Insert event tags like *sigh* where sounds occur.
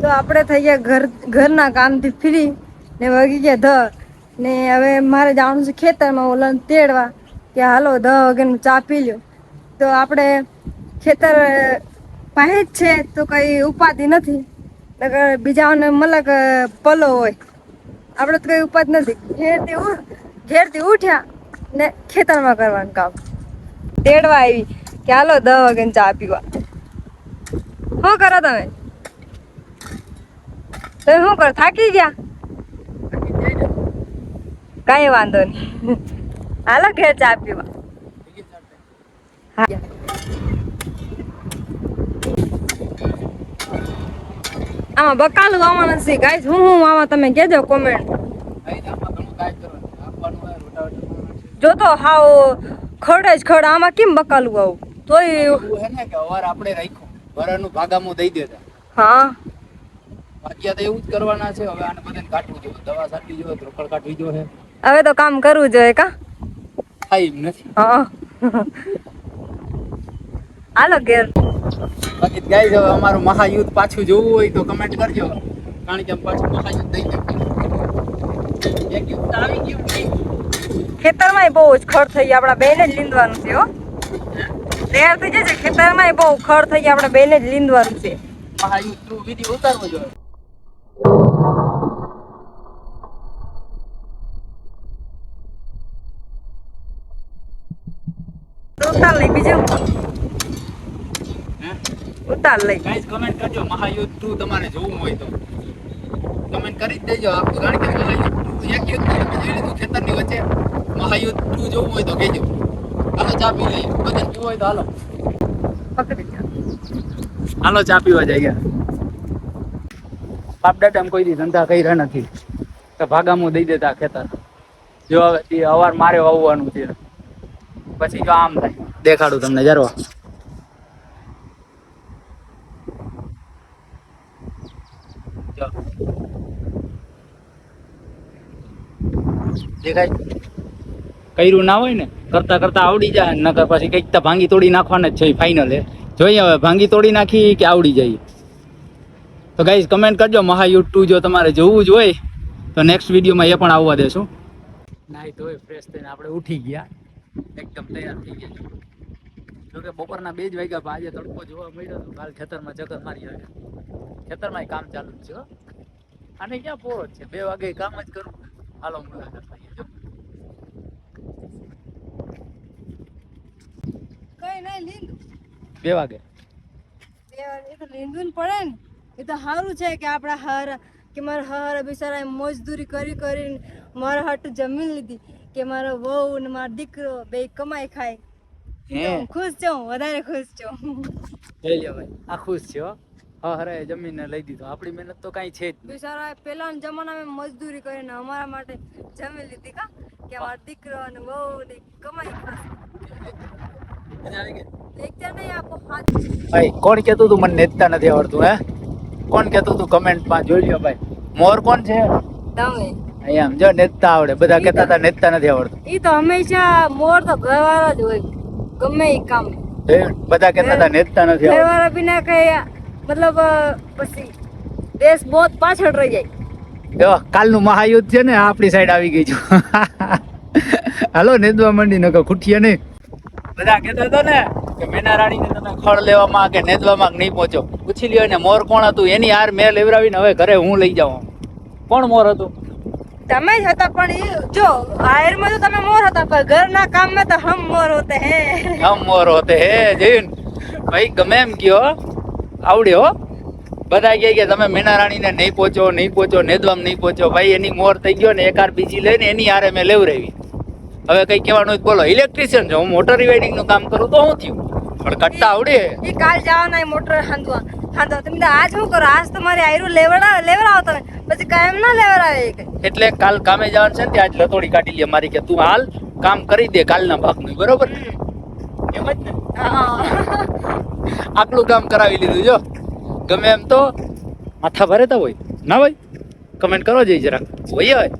તો આપણે થઈ ગયા ઘર, ઘરના કામથી ફ્રી ને વગી ગયા ધ ને હવે મારે જવાનું છે ખેતરમાં ઓલાને તેડવા કે હાલો ધ વગેરે ચા પી લ્યો. તો આપણે ખેતર પાસે જ છે તો કંઈ ઉપાધિ નથી. નકર બીજાઓને મલક પલો હોય. આપણે તો કઈ ઉપાધિ નથી. ઘેરથી ઘેરથી ઉઠ્યા ને ખેતરમાં કરવાનું કામ. તેડવા આવી કે હાલો દહ વાગ્યાને ચા પીવા. શું કરો તમે? તમે શું કર થાકી ગયા? કઈ વાંધો નહીં. હાલો ઘેર ચા પીવા. આમાં બકાલું આવવાનું નથી ગાઈસ હું હું આમાં તમે કહેજો કોમેન્ટ જો તો હાવ ખડે જ ખડ આમાં કેમ બકાલું આવું તોય હે ને કે અવાર આપણે રાખ્યું. વરાનું ભાગામાં દઈ દેતા. હા. તો એવું જ કરવાના છે હવે આને બધાને કાઢવું જોઈએ. દવા છાંટવી જોઈએ રોકડ કાઢવી જોઈએ. હવે તો કામ કરવું જોઈએ કા? થાય એમ નથી. હા હાલો ઘેર. બાકી ગાઈઝ હવે અમારું મહાયુદ્ધ પાછું જોવું હોય તો કમેન્ટ કરજો. કારણ કે પાછું મહાયુદ્ધ દઈ દઈએ એક યુદ્ધ આવી ગયું નહીં. ખેતરમાં બહુ જ ખડ થઈ ગયા. આપણા બેને જ લીંદવાનું છે હો. તૈયાર થઈ જશે ખેતરમાં બહુ ખડ થઈ ગયા. આપણા બેને જ લીંદવાનું છે. મહાયુદ્ધ વિધિ ઉતારવો જોઈએ. ઉતાર લઈ બીજું. ઉતાર લઈ. ગાઈઝ કમેન્ટ કરજો. મહાયુદ્ધ ટુ તમારે જોવું હોય તો. કમેન્ટ કરી જ દેજો. આખું કારણ કે એક યુદ્ધ જોઈ લીધું ખેતરની વચ્ચે. મહાયુદ્ધ ટુ જોવું હોય તો કહેજો. હાલો ચા પી લઈએ. પીવું હોય તો હાલો. પકડી હાલો ચા પીવા જઈએ બાપ દાદા કોઈ દી ધંધા કર્યા નથી. તો ભાગામું દઈ દેતા ખેતર. જો હવે અવાર મારે વાવવાનું છે. પછી જો આમ થાય. દેખાડું તમને જરવા. જો. દેખાય? કર્યું ના હોય ને કરતા કરતા આવડી જાય. નકર પછી કંઈક તો ભાંગી તોડી નાખવાના જ છે ફાઇનલ હે જોઈએ હવે ભાંગી તોડી નાખી કે આવડી જાય? તો ગાઈઝ કમેન્ટ કરજો મહાયુદ્ધ ટુ જો તમારે જોવું જ હોય તો નેક્સ્ટ વિડીયોમાં એ પણ આવવા દેશું. નાઈ ધોઈ ફ્રેશ થઈને આપણે ઉઠી ગયા. એકદમ તૈયાર થઈ ગયા જોકે બપોરના બે જ વાગ્યા પણ આજે તડકો જોવા મળ્યો તો કાલ ખેતરમાં ચક્કર મારી આવે. ખેતરમાં કામ ચાલુ જ છે હો. આને ક્યાં પોરો છે? બે વાગે કામ જ કરું હાલો મુલાકાત લઈએ જો કઈ નહીં લીંદું બે વાગે. એ તો લીંદવું પડે ને. એ તો સારું છે કે આપણા હર કે મારા હર બિચારા મજદૂરી કરી કરીને મારા હટ જમીન લીધી કે મારો વહુ ને મારો દીકરો બે કમાઈ ખાય. ખુશ છું વધારે ખુશ છું. લઈ લ્યો ભાઈ આ ખુશ છો હો. હરે જમીનને લઈ દીધો. આપણી મહેનત તો કાંઈ છે જ બિચારા જમાના જમાનામાં મજદૂરી કરીને અમારા માટે જમીન લીધી કા? કે મારો દીકરો અને વહુ ને કમાઈ ખાય. ભાઈ કોણ કેતું તું મને નેતા નથી આવડતું હે? કોણ કેતું તું કમેન્ટમાં જોઈ લ્યો ભાઈ. મોર કોણ છે? તમે. જો નેતા આવડે. બધા કહેતા હતા નેતા નથી આવડતું. એ તો હંમેશા મોર તો ઘરવાળા જ હોય. ગમે એ કામ. બધા કહેતા હતા નેતા નથી ઘરવાળા બિના કઈ મતલબ પછી દેશ બહુ પાછળ રહી જાય. જો કાલનું મહાયુદ્ધ છે ને આપણી સાઈડ આવી ગઈ છે. *laughs* હાલો નેદવા મંડી નકો ખૂટીએ નહીં. બધા કહેતા હતા ને કે મેના રાણીને તમે ખળ લેવામાં કે નેદવામાં નહીં પહોંચો પૂછી લ્યો ને મોર કોણ હતું? એની હાર મેં લેવડાવીને હવે ઘરે હું લઈ જાઉં કોણ મોર હતું? તમે જ હતા પણ જો આયરમાં તો તમે મોર હતા પણ ઘરના કામમાં તો હમ મોર હોતે હે. હમ મોર હોતે હે જૈન. ભાઈ ગમે એમ કયો આવડ્યો બધા કહે કે તમે મેના રાણીને નહીં પહોંચો નહીં પહોંચો નેદવામ નહીં પહોંચો ભાઈ એની મોર થઈ ગયો ને એક હાર બીજી લઈને એની હારે મેં લેવરાવી હવે કઈ કહેવાનું બોલો. ઇલેક્ટ્રિશિયન છો હું મોટર રિવાઇડિંગનું કામ કરું તો શું થયું? પણ કટતા આવડે? ઈ કાલ જવાના મોટર હાંધવા. હાંધવા. તમે તો આજ શું કરો? આજ તો મારે આયરું લેવડા લેવડાવો તમે. પછી કાયમ ના લેવડાવે એટલે કાલ કામે જવાનું છે ને ત્યાં જ લતોડી કાઢી લે મારી કે તું હાલ કામ કરી દે કાલના ભાગનું બરોબર? ને એમ જ ને? આટલું કામ કરાવી લીધું જો. ગમે એમ તો માથા ભરેતા હોય. ના ભાઈ કમેન્ટ કરો જઈ જરાક. હોય હોય